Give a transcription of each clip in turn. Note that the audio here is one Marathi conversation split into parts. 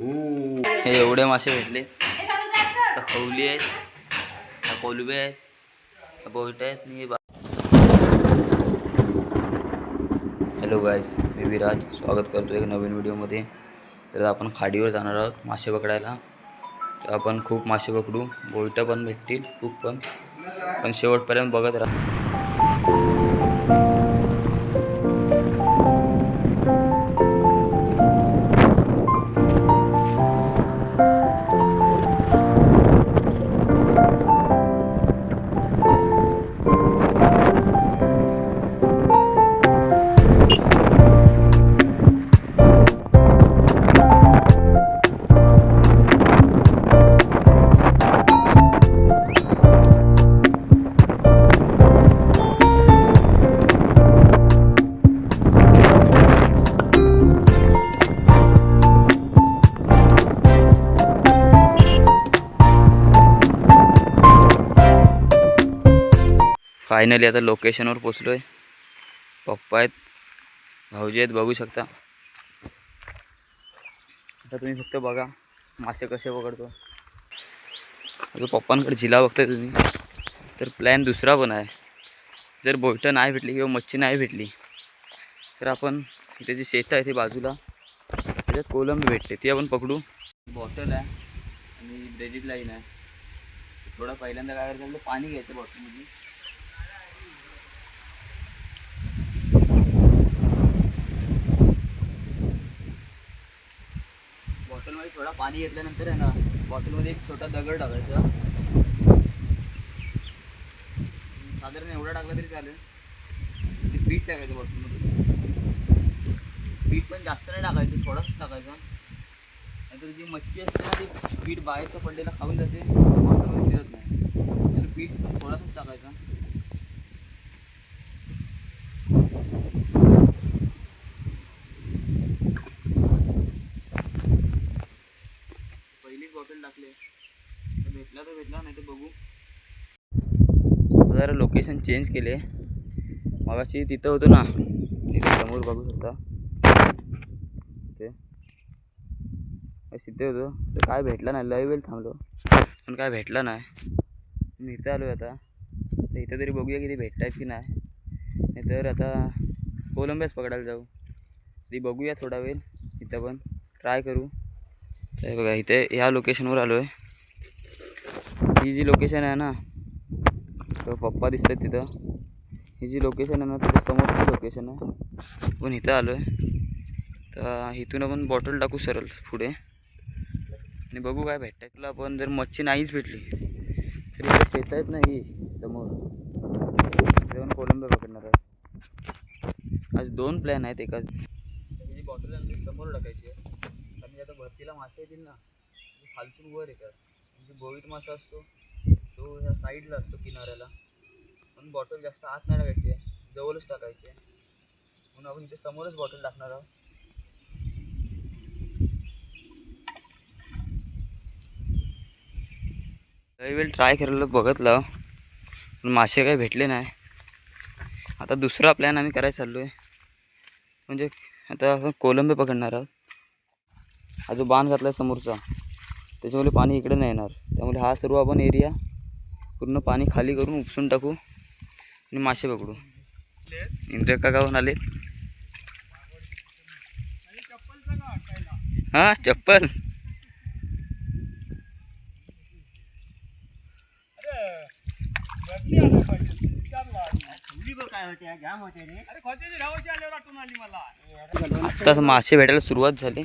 हे एवढे मासे भेटले. खवली आहेत कोलबे आहेत त्या आहेत आणि हे हॅलो गायज मी विराज. स्वागत करतो एक नवीन व्हिडिओमध्ये. तर आपण खाडीवर जाणार आहोत मासे पकडायला. तर आपण खूप मासे पकडू. बोईटं पण भेटतील खूप पण. पण शेवटपर्यंत बघत राहा. फायनली आता लोकेशनवर पोचलो आहे पप्पा आहेत भाऊजी आहेत बघू शकता. आता तुम्ही फक्त बघा मासे कसे पकडतो. आता पप्पांकडे झिला बघताय तुम्ही. तर प्लॅन दुसरा पण आहे. जर बोयटं नाही भेटली किंवा मच्छी नाही भेटली तर आपण इथे जी शेतं आहे ती बाजूला त्याच्यात कोलंबी भेटते. ती आपण पकडू. बॉटल आहे आणि ब्रेजिट लाईन आहे. थोडं पहिल्यांदा काय करायचं पाणी घ्यायचं बॉटलमध्ये बॉटलमध्ये थोडा पाणी घेतल्यानंतर आहे ना बॉटलमध्ये एक छोटा दगड टाकायचा. साधारण एवढा टाकला तरी चालेल. ते पीठ टाकायचं बॉटलमध्ये. पीठ पण जास्त नाही टाकायचं थोडाच टाकायचा. नाहीतर जी मच्छी असते ना ती पीठ बाहेरचं पडलेलं खाऊन जाते बॉटलमध्ये शिरत नाही. तर पीठ थोडासाच टाकायचा पहिलीच बॉटल टाकले. तर भेटला तर भेटला नाही तर बघू. जरा लोकेशन चेंज केले. मगाशी तिथं होतो ना तिथे समोर बघू शकता. ते बस होतो. तर काय भेटला नाही लय वेळ थांबलो. पण काय भेटला नाही. मी इथं आलो आता. तर इथं तरी बघूया किती भेटत आहेत की नाही. नाहीतर आता कोलंब्याच पकडायला जाऊ. ती बघूया थोडा वेळ. इथं पण. ट्राय करू. तर हे बघा इथे ह्या लोकेशनवर आलो आहे ही जी लोकेशन आहे ना तो पप्पा दिसतात तिथं. ही जी लोकेशन आहे ना तिथं समोरची लोकेशन आहे. पण इथं आलो आहे तर इथून आपण बॉटल टाकू सरळ पुढे. आणि बघू काय भेटतं तुला आपण जर मच्छी नाहीच भेटली तर इथे शेत आहेत ना ही समोर. जाऊन कोलंबे पकडणार आहे. आज दोन प्लॅन आहेत एकाच. ही बॉटल समोर टाकायची आहे. आता भरतीला मासे येतील ना. म्हणजे खालतून वर येतात म्हणजे बोईट मासा असतो तो ह्या साईडला असतो किनाऱ्याला. म्हणून बॉटल जास्त आत नाही टाकायची आहे जवळच टाकायची. आहे म्हणून आपण इथे समोरच बॉटल टाकणार आहोत. काही वेळ ट्राय केलेलं बघतलं पण मासे काही भेटले नाही. आता दुसरा प्लॅन आम्ही करायला चाललो आहे म्हणजे आता आपण कोलंबे पकडणार आहोत. हा जो बाण घातला आहे समोरचा त्याच्यामुळे पाणी इकडे नाही येणार. त्यामुळे हा सर्व आपण एरिया पूर्ण पाणी खाली करून उपसून टाकू आणि मासे पकडू. इंद्र काकाहून आले. हां चप्पल. आत्ताच मासे भेटायला सुरुवात झाली.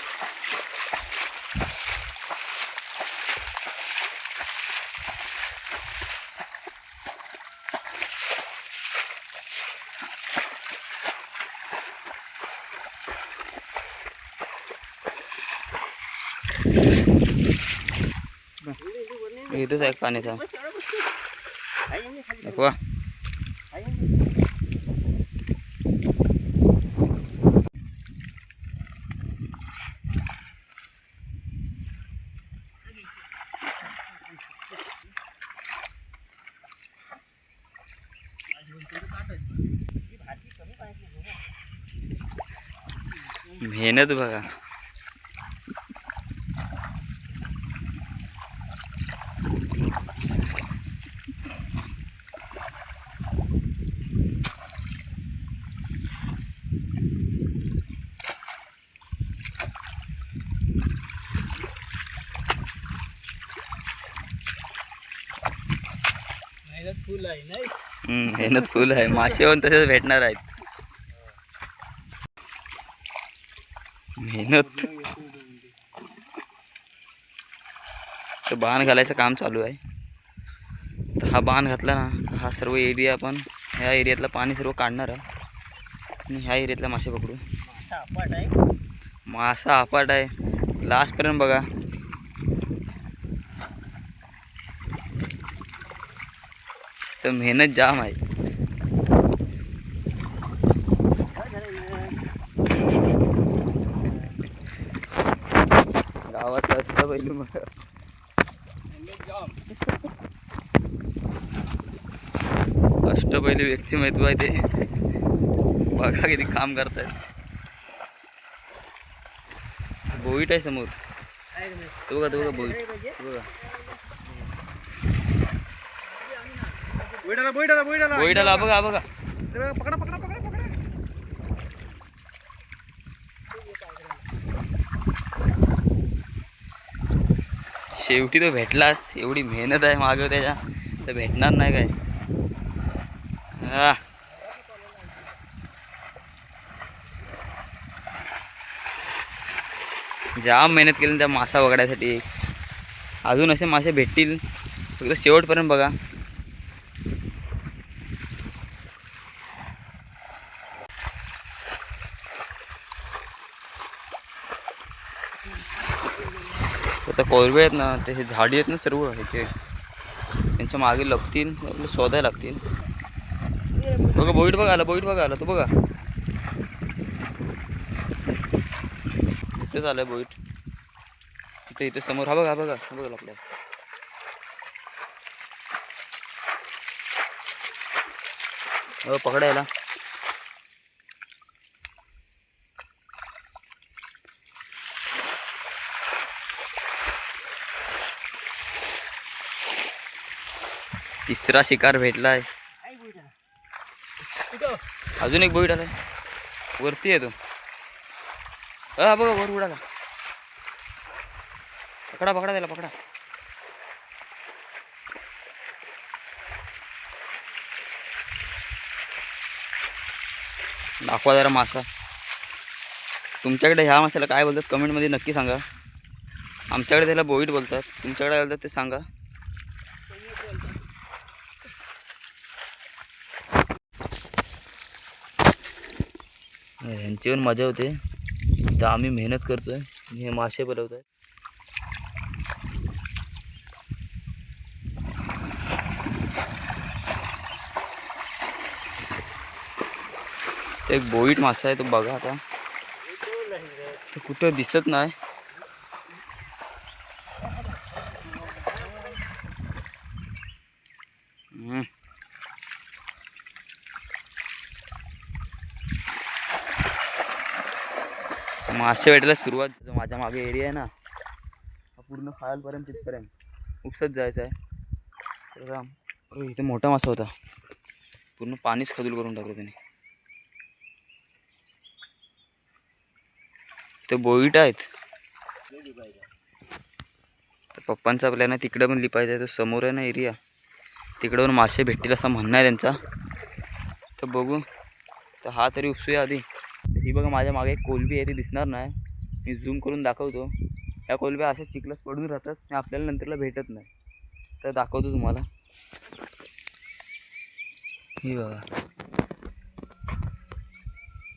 इथंच आहे पाण्याचा दाखवा. मेहनत बघा. फुल आहे नाही? हम्म, मेहनत फुल आहे. मासे पण तसेच भेटणार आहेत. मेहनत. तर बाण घालायचं काम चालू आहे. तर हा बाण घातला ना हा सर्व एरिया आपण ह्या एरियातलं पाणी सर्व काढणार आहे आणि ह्या एरियातला मासे पकडू. मासा अपाट आहे. मासा अपाट आहे. लास्टपर्यंत बघा. तर मेहनत जाम आहे. गावात असतं पहिलं मग. अष्ट पहिले व्यक्तिमत्व आहे ते. बघा किती काम करतायत. बोईट आहे समोर. तो बघा तो बघा बोईट. बघा. बैठाला बैठाला बोईट आला बघा बघा. पकडा पकडा पकडा पकडा. शेवटी तो भेटलाच. एवढी मेहनत आहे मागं त्याच्या. तर भेटणार नाही काय? हा. जाम मेहनत केली त्या मासा वगडायसाठी अजून असे मासे भेटतील. फक्त शेवटपर्यंत बघा. कोरवे आहेत ना ते हे झाडी आहेत ना सर्व ह्याचे त्यांच्या मागे लपतील आपलं शोधायला लागतील. बघा बोईट बघा आला बोईट बघा आला तो बघा. इथेच आलाय बोईट. इथे इथे समोर हा बघा हा बघा बघा आपल्या हो पकडायला. तिसरा शिकार भेटलाय. अजून एक बोईट आलाय. वरती आहे तो. हा बघा वर उडाला पकडा पकडा त्याला पकडा. दाखवा जरा मासा. तुमच्याकडे ह्या माशाला काय बोलतात? कमेंटमध्ये नक्की सांगा. आमच्याकडे त्याला बोईट बोलतात. तुमच्याकडे बोलतात ते सांगा. ह्यांची पण मजा होते. तर आम्ही मेहनत करतो आहे हे मासे बनवत आहे ते एक बोईट मासा आहे तो बघा आता. तो कुठं दिसत नाही. मासे भेटायला सुरुवात माझ्या मागे एरिया आहे ना. हा पूर्ण खायलपर्यंत तिथपर्यंत. उपसत जायचं आहे तर अरे इथे मोठा मासा होता. पूर्ण पाणीच खदूल करून टाकलं त्याने. ते बोईट आहेत. पप्पांचा प्लॅन आहे तिकडं पण लिपायचं आहे. तो समोर आहे ना एरिया तिकडं पण मासे भेटतील असं म्हणणं आहे त्यांचा. तर बघू. तर हा तरी उपसूया आधी. ही बघा माझ्या मागे एक कोलबी आहे ती दिसणार नाही. मी झूम करून दाखवतो. या कोलब्या अशा चिखलात पडून राहतात आणि आपल्याला नंतरला भेटत नाही. तर दाखवतो तुम्हाला. ही बघा.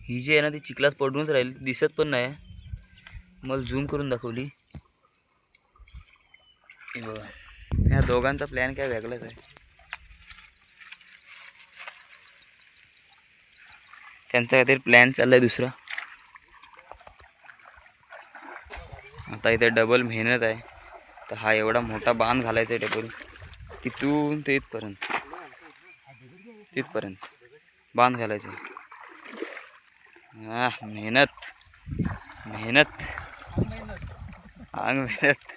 ही जी आहे ना ती चिखलात पडूनच राहिली. दिसत पण नाही. मला झूम करून दाखवली. हे बघा. ह्या दोघांचा प्लॅन काय वेगळाच आहे. त्यांचा काहीतरी प्लॅन चाललाय दुसरा. आता इथे डबल मेहनत आहे. तर हा एवढा मोठा बांध घालायचा आहे डबल तिथून ते इथपर्यंत. तिथपर्यंत. बांध घालायचं. हा मेहनत. मेहनत. अंग मेहनत.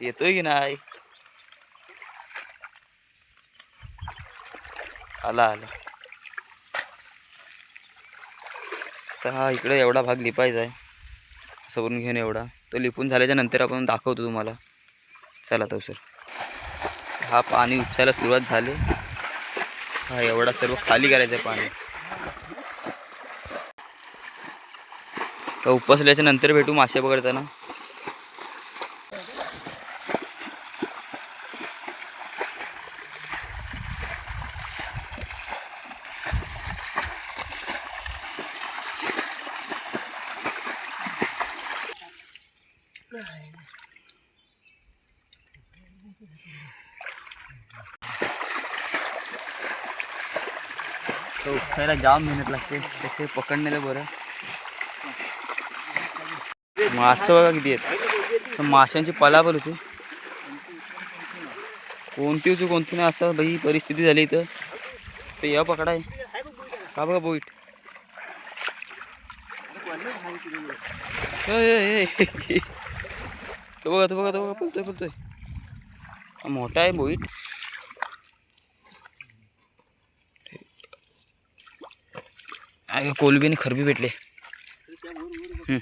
येतोय की नाही? आला आला. तर हा इकडे एवढा भाग लिपायचा आहे. असं करून घेऊन एवढा. तो लिपून झाल्याच्यानंतर आपण दाखवतो तुम्हाला. चला तो सर हा पाणी उपसायला सुरुवात झाली. हा एवढा सर्व खाली करायचं आहे पाणी. तर उपसल्याच्या नंतर भेटू मासे पकडताना. तर उपसायला जाम मेहनत लागते. त्याचे पकडण्याला बरं. मासं बघा किती आहेत. तर माशांची पलापल होती. कोणती होती कोणती नाही असं बाई परिस्थिती झाली इथं. तर या पकडाय. का बघा बोईट. ए, तो बघा तो बघा तो बघा. पलतोय. पलतोय हा मोठा आहे बोईट अरे कोलबी आणि खरबी भेटले हम्म.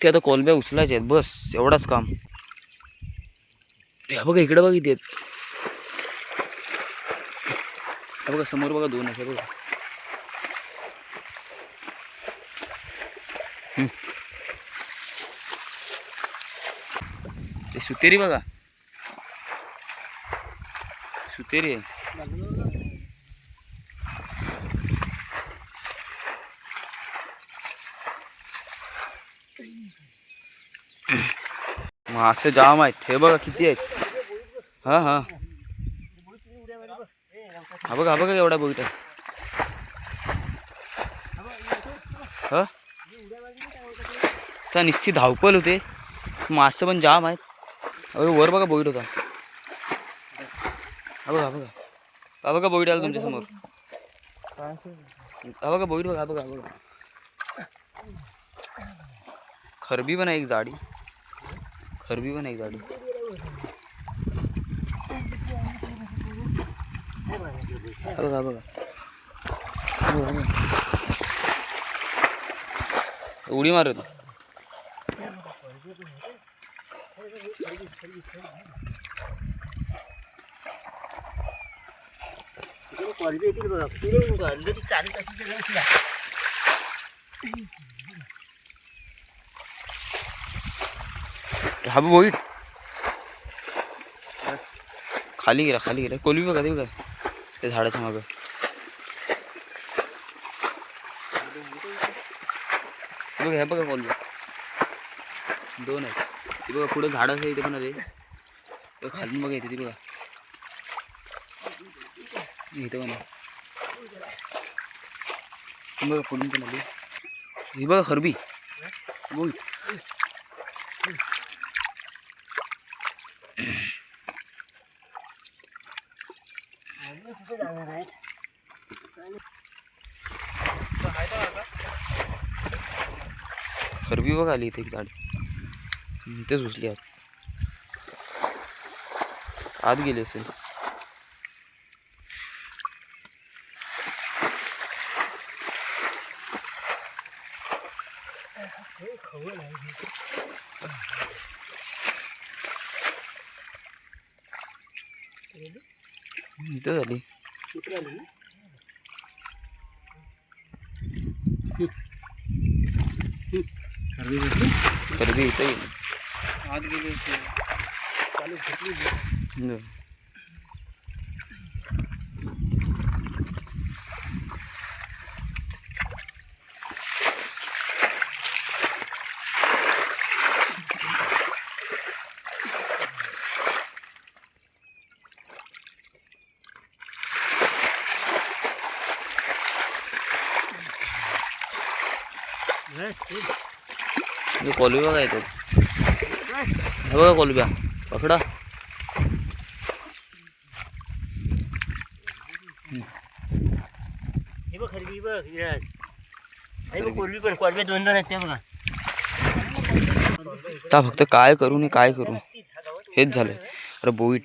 नुसते आता कोलब्या उचलायच्या आहेत. बस एवढाच काम. या बघा इकडे बघ इथे आहेत. हा बघा समोर बघा दोन आहेत बघा. ते सुतेरी बघा. सुतेरी आहे. मासे जाम आहेत. हे बघा किती आहेत. हा हा. हा बघा हा बघा एवढा बोईट आहे हा? त्या नुसती धावपल होते. मासे पण जाम आहेत. अरे वर बघा बोईट होता. हा बघा हा बघा. हा बघा बोईट आला तुमच्यासमोर. हा बघा बोईट बघा बघा बघा. खरबी पण आहे एक जाडी. खरबी पण आहे एक जाडी हा बघा हा बघा हा बघा, हा। बघा. हा बोईट खाली गेला खाली गेला. कोलबी बघा ते बघा. त्या झाडाच्या मागं. बघा ह्या बघा कोलबी दोन आहेत. ते बघा पुढे झाड आहे इथे पण आले. खालून बघा इथे ती बघा. इथे पण आहे. बघा पुढून पण आली. ही बघा खरबी. बोईट खरबी बघा आली इथे एक झाड. तेच घुसली आत. आत गेली असेल. इथं झाली. खरबी इथं गेली आत गेले चालू घेतली बरं. हे कोलबी बघा येतात हे बघा कोलब्या पकडा हे बघ खरबी बघ हे बघ कोलबी पण कोलबे दोन दोन आहेत त्या बघा आता फक्त काय करू आणि काय करू हेच झालं अरे बोईट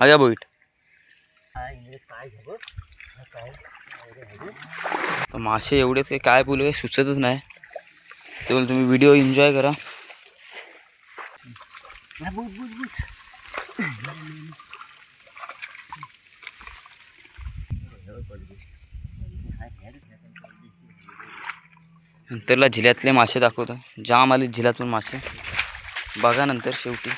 हा बोईट काय हे काय हे बघ हा काय तर मासे एवढे काही काय बोलू काही सुचतच नाही. ते बोल तुम्ही व्हिडिओ एन्जॉय करा. हा, नंतरला झिल्यातले मासे दाखवतो. जाम आले झिल्यातून मासे. बघा नंतर शेवटी.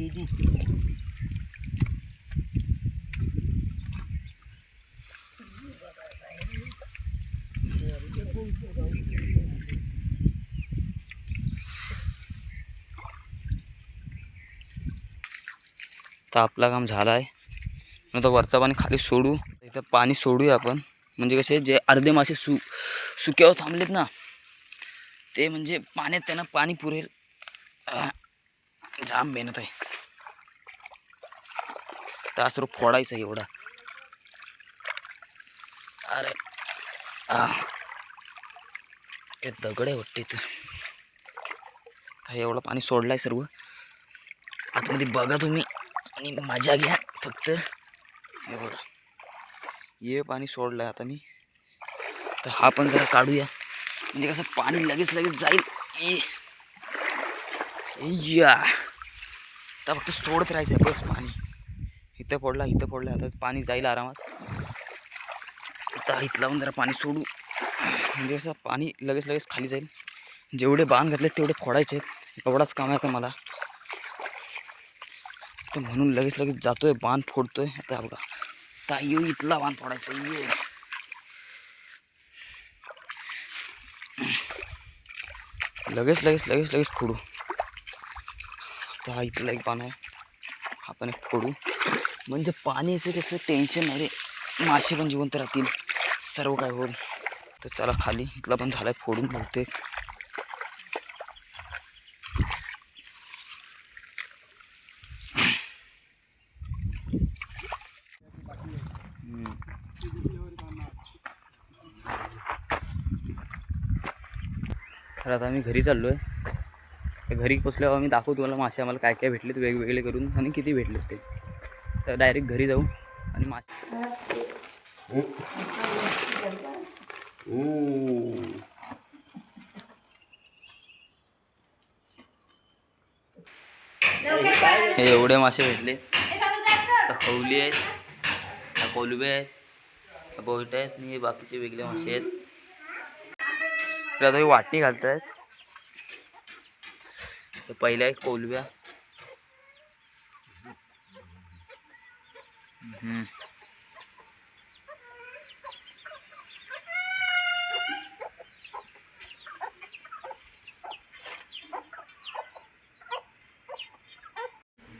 खरबी तर आपला काम झाला आहे. मग आता वरचा पाणी खाली सोडू. इथं पाणी सोडूया आपण. म्हणजे कसे जे अर्धे मासे सु सुक्यावर थांबलेत ना ते म्हणजे पाण्यात त्यांना पाणी पुरेल. जाम मेहनत आहे. तर फोडायचं एवढा. अरे ते दगड आहे वाटते इथं. तर एवढं पाणी सोडलं आहे सर्व आतमध्ये बघा तुम्ही. आणि मजा घ्या फक्त. हे बघा ये पाणी सोडलं आता मी. तर हा पण जरा काढूया. म्हणजे कसं पाणी लगेच लगेच जाईल. या. आता फक्त सोडत राहायचं आहे बस पाणी. इथं पडला इथं पडला आता पाणी जाईल आरामात. आता इथला पण जरा पाणी सोडू. म्हणजे असं पाणी लगेच लगेच खाली जाईल. जेवढे बाण घातले तेवढे फोडायचे एवढाच काम आहे आता मला. तर म्हणून लगेच लगेच जातोय बाण फोडतोय. आता बघा. आता येऊ इथला बाण फोडायचा ये. लगेच लगेच लगेच लगेच फोडू. आता हा इथला एक बाण आहे. आपण एक फोडू. म्हणजे पाण्याचं कसं टेन्शन नाही रे. मासे पण जिवंत राहतील. सर्व काय होईल. तर चला खाली. इथला पण झालाय फोडून बघते तर आता आम्ही घरी चाललो आहे घरी पोचल्यावर आम्ही दाखवू तुम्हाला मासे आम्हाला काय काय भेटलेत वेगवेगळे करून. आणि किती भेटलेत ते. तर डायरेक्ट घरी जाऊ आणि मासे हे एवढे मासे भेटले. खवली आहेत त्या कोलबे आहेत बोट आहेत आणि हे बाकीचे वेगळे मासे आहेत. त्यात वाटणी घालत आहेत पहिल्या आहेत कोलब्या.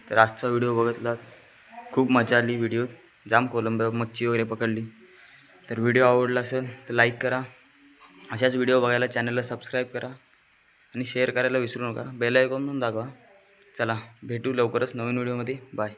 तर आजचा व्हिडिओ बघितला खूप मजा आली व्हिडिओत जाम कोलंब मच्छी वगैरे पकडली. तर व्हिडिओ आवडला असेल तर लाईक करा. अशाच व्हिडिओ बघायला चॅनलला सबस्क्राईब करा आणि शेअर करायला विसरू नका. बेल आयकॉन म्हणून दाखवा चला भेटू लवकरच नवीन व्हिडिओमध्ये बाय